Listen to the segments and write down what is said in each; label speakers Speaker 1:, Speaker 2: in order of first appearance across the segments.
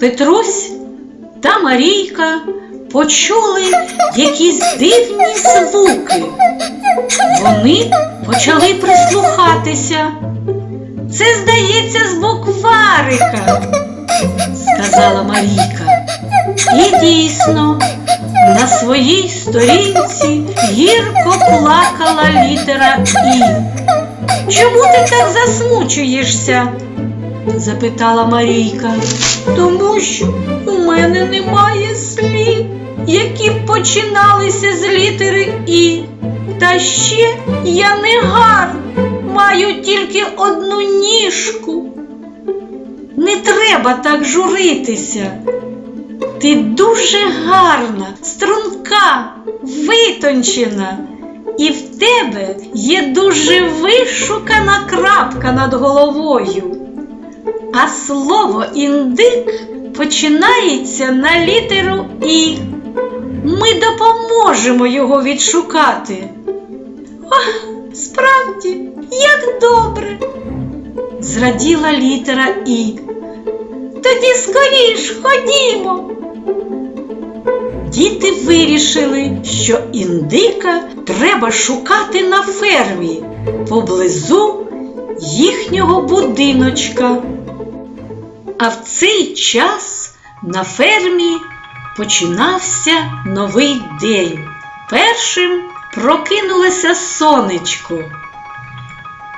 Speaker 1: Петрусь та Марійка почули якісь дивні звуки. Вони почали прислухатися. Це, здається, з букварика, сказала Марійка. І дійсно, на своїй сторінці гірко плакала літера І. Чому ти так засмучуєшся? Запитала Марійка. Тому що у мене немає слів, які починалися з літери І. Та ще я не гарна, маю тільки одну ніжку. Не треба так журитися. Ти дуже гарна, струнка, витончена, і в тебе є дуже вишукана крапка над головою. А слово індик починається на літеру І. Ми допоможемо його відшукати. Ах, справді, як добре. Зраділа літера І. Тоді скоріш ходімо. Діти вирішили, що індика треба шукати на фермі поблизу їхнього будиночка. А в цей час на фермі починався новий день. Першим прокинулося сонечко.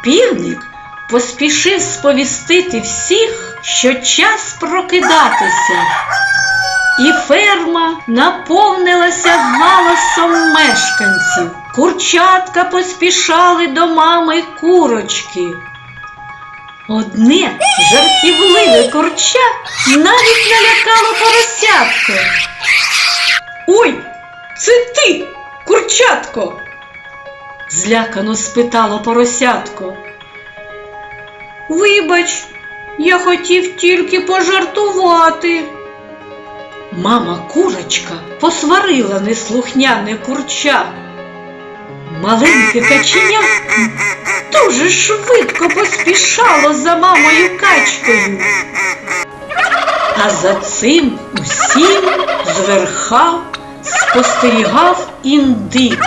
Speaker 1: Півник поспішив сповістити всіх, що час прокидатися. І ферма наповнилася галасом мешканців. Курчатка поспішали до мами курочки. Одне жартівливе курча навіть налякало поросятко. Ой, це ти, курчатко? злякано спитало поросятко. Вибач, я хотів тільки пожартувати. Мама курочка посварила неслухняне курча. Маленьке каченя дуже швидко поспішало за мамою качкою. А за цим усім зверха спостерігав індик.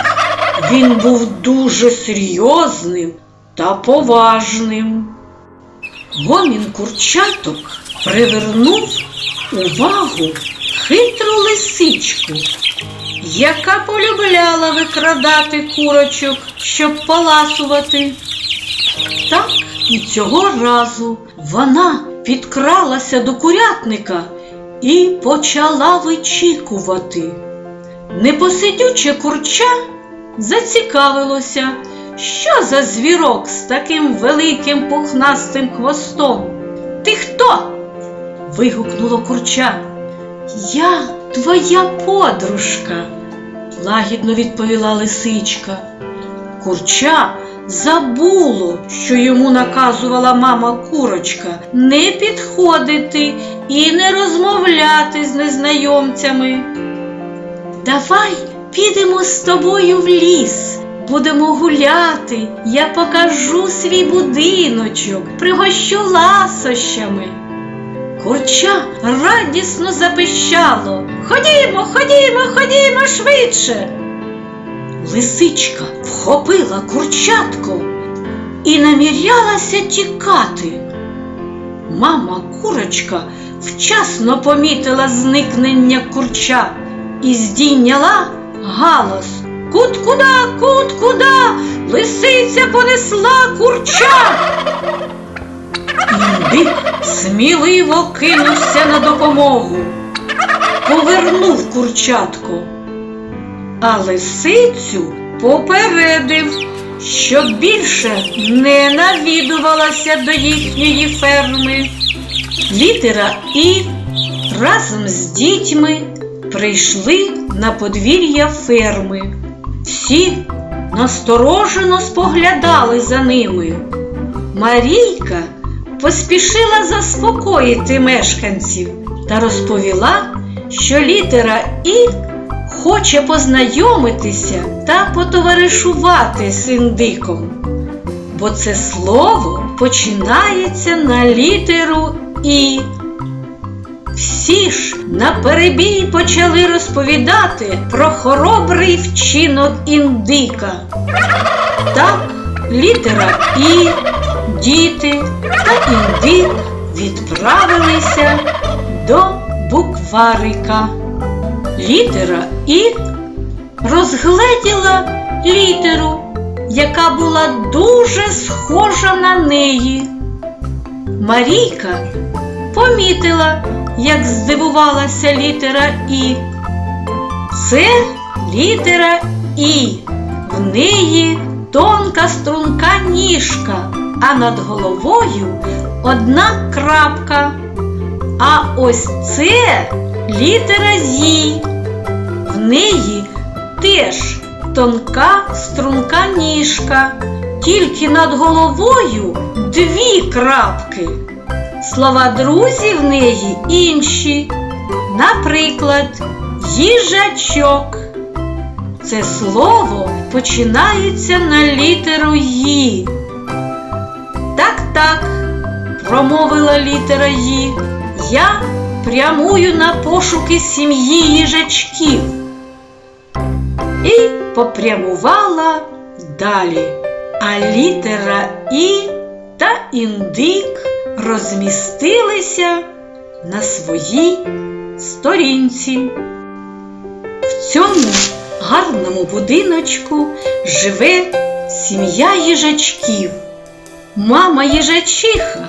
Speaker 1: Він був дуже серйозним та поважним. Гомін курчаток привернув увагу хитру лисичку, яка полюбляла викрадати курочок, щоб поласувати. Так і цього разу вона підкралася до курятника і почала вичікувати. Непосидюче курча зацікавилося, що за звірок з таким великим пухнастим хвостом. Ти хто? вигукнуло курча. Я твоя подружка, лагідно відповіла лисичка. Курча забуло, що йому наказувала мама курочка не підходити і не розмовляти з незнайомцями. Давай підемо з тобою в ліс. Будемо гуляти, я покажу свій будиночок, пригощу ласощами. Курча радісно запищало. Ходімо, ходімо, ходімо швидше. Лисичка вхопила курчатку і намірялася тікати. Мама курочка вчасно помітила зникнення курча і здійняла галас. Кут куда, кут куда, лисиця понесла курча. Індик сміливо кинувся на допомогу, повернув курчатку, а лисицю попередив, щоб більше не навідувалася до їхньої ферми. Літера І разом з дітьми прийшли на подвір'я ферми. Всі насторожено споглядали за ними. Марійка поспішила заспокоїти мешканців та розповіла, що літера І хоче познайомитися та потоваришувати з індиком, бо це слово починається на літеру І. Всі ж наперебій почали розповідати про хоробрий вчинок індика. Так, літера І, діти та індик відправилися до букварика. Літера І розгледіла літеру, яка була дуже схожа на неї. Марійка помітила, як здивувалася літера І. Це літера І. В неї тонка струнка ніжка, а над головою одна крапка. А ось це літера Зі. В неї теж тонка струнка ніжка, тільки над головою дві крапки. Слова друзі в неї інші. Наприклад, їжачок. Це слово починається на літеру Ї. Так, промовила літера Ї. Я прямую на пошуки сім'ї їжачків. І попрямувала далі. А літера І та індик розмістилися на своїй сторінці. В цьому гарному будиночку живе сім'я їжачків. Мама їжачиха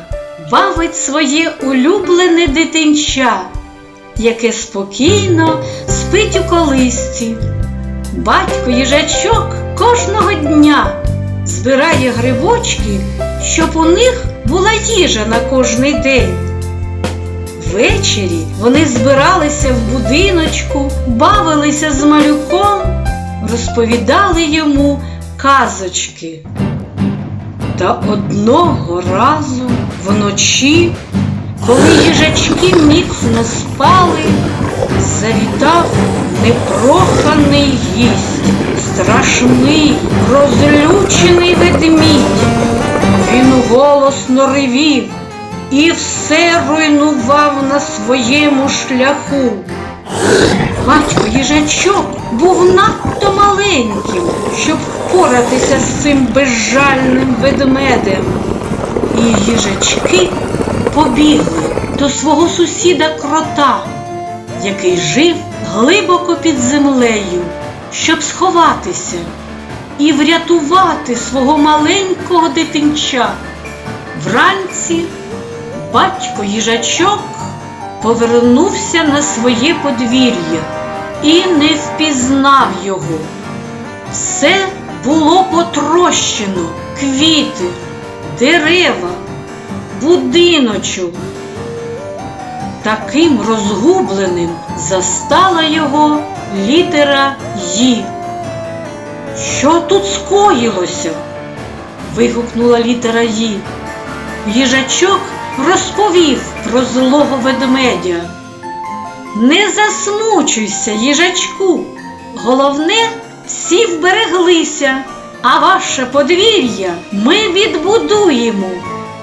Speaker 1: бавить своє улюблене дитинча, яке спокійно спить у колисці. Батько їжачок кожного дня збирає грибочки, щоб у них була їжа на кожний день. Ввечері вони збиралися в будиночку, бавилися з малюком, розповідали йому казочки. Та одного разу вночі, коли їжачки міцно спали, завітав непроханий гість, страшний, розлючений ведмідь. Він голосно ревів і все руйнував на своєму шляху. Батько їжачок був надто маленьким, щоб впоратися з цим безжальним ведмедем. І їжачки побігли до свого сусіда крота, який жив глибоко під землею, щоб сховатися і врятувати свого маленького дитинча. Вранці батько їжачок повернувся на своє подвір'я і не впізнав його. Все було потрощено, квіти, дерева, будиночок. Таким розгубленим застала його літера Ї. Що тут скоїлося? вигукнула літера Ї. Їжачок розповів про злого ведмедя. Не засмучуйся, їжачку. Головне, всі вбереглися, а ваше подвір'я ми відбудуємо.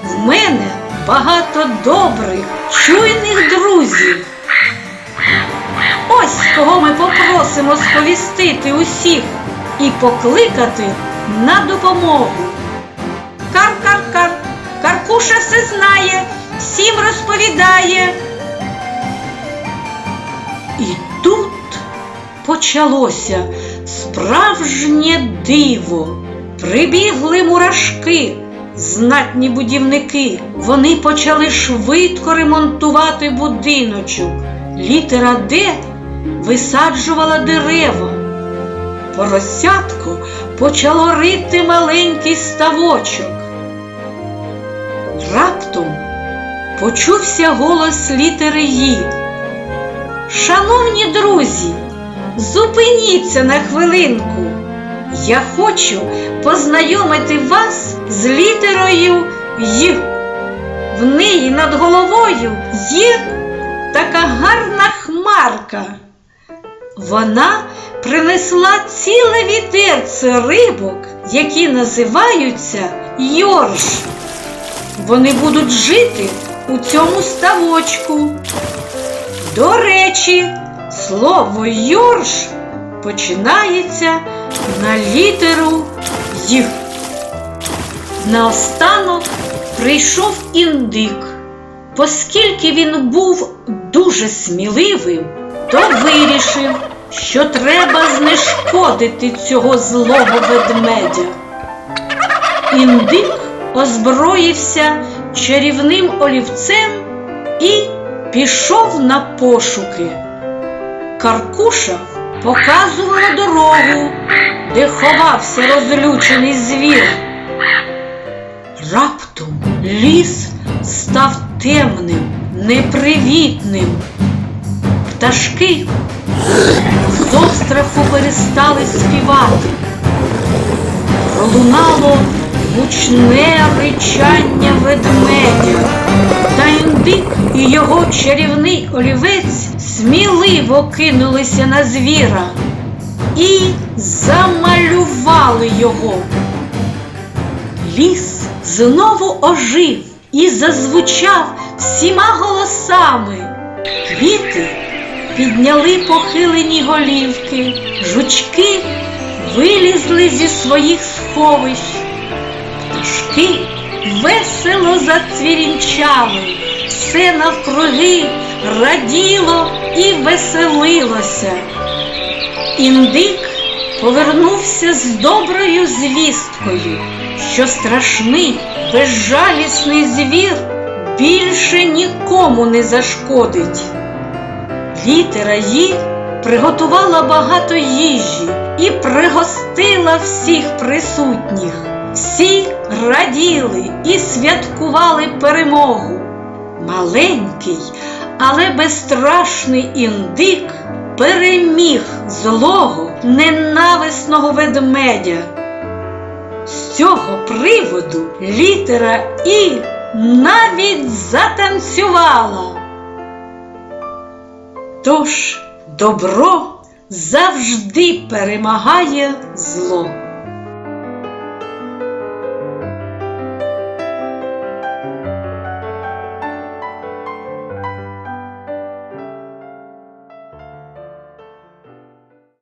Speaker 1: В мене багато добрих, чуйних друзів. Ось кого ми попросимо сповістити усіх і покликати на допомогу. Кар-кар-кар, Каркуша все знає, всім розповідає. І тут почалося справжнє диво. Прибігли мурашки, знатні будівники. Вони почали швидко ремонтувати будиночок. Літера Д висаджувала дерева. Поросятко почало рити маленький ставочок. Раптом почувся голос літери Ї. Шановні друзі, зупиніться на хвилинку. Я хочу познайомити вас з літерою Й. В неї над головою є така гарна хмарка. Вона принесла ціле вітерце рибок, які називаються йорш. Вони будуть жити у цьому ставочку. До речі, слово Йорш починається на літеру Й. Наостанок прийшов індик. Оскільки він був дуже сміливим, то вирішив, що треба знешкодити цього злого ведмедя. Індик озброївся чарівним олівцем і пішов на пошуки. Каркуша показувала дорогу, де ховався розлючений звір. Раптом ліс став темним, непривітним. Пташки з остраху перестали співати. Пролунало гучне ричання ведмедя. Та індик і його чарівний олівець сміливо кинулися на звіра і замалювали його. Ліс знову ожив і зазвучав всіма голосами. Квіти підняли похилені голівки, жучки вилізли зі своїх сховищ, пташки весело зацвірінчали, все навкруги раділо і веселилося. Індик повернувся з доброю звісткою, що страшний, безжалісний звір більше нікому не зашкодить. Літера «Ї» приготувала багато їжі і пригостила всіх присутніх. Всі раділи і святкували перемогу. Маленький, але безстрашний індик переміг злого, ненависного ведмедя. З цього приводу літера І навіть затанцювала. Тож добро завжди перемагає зло.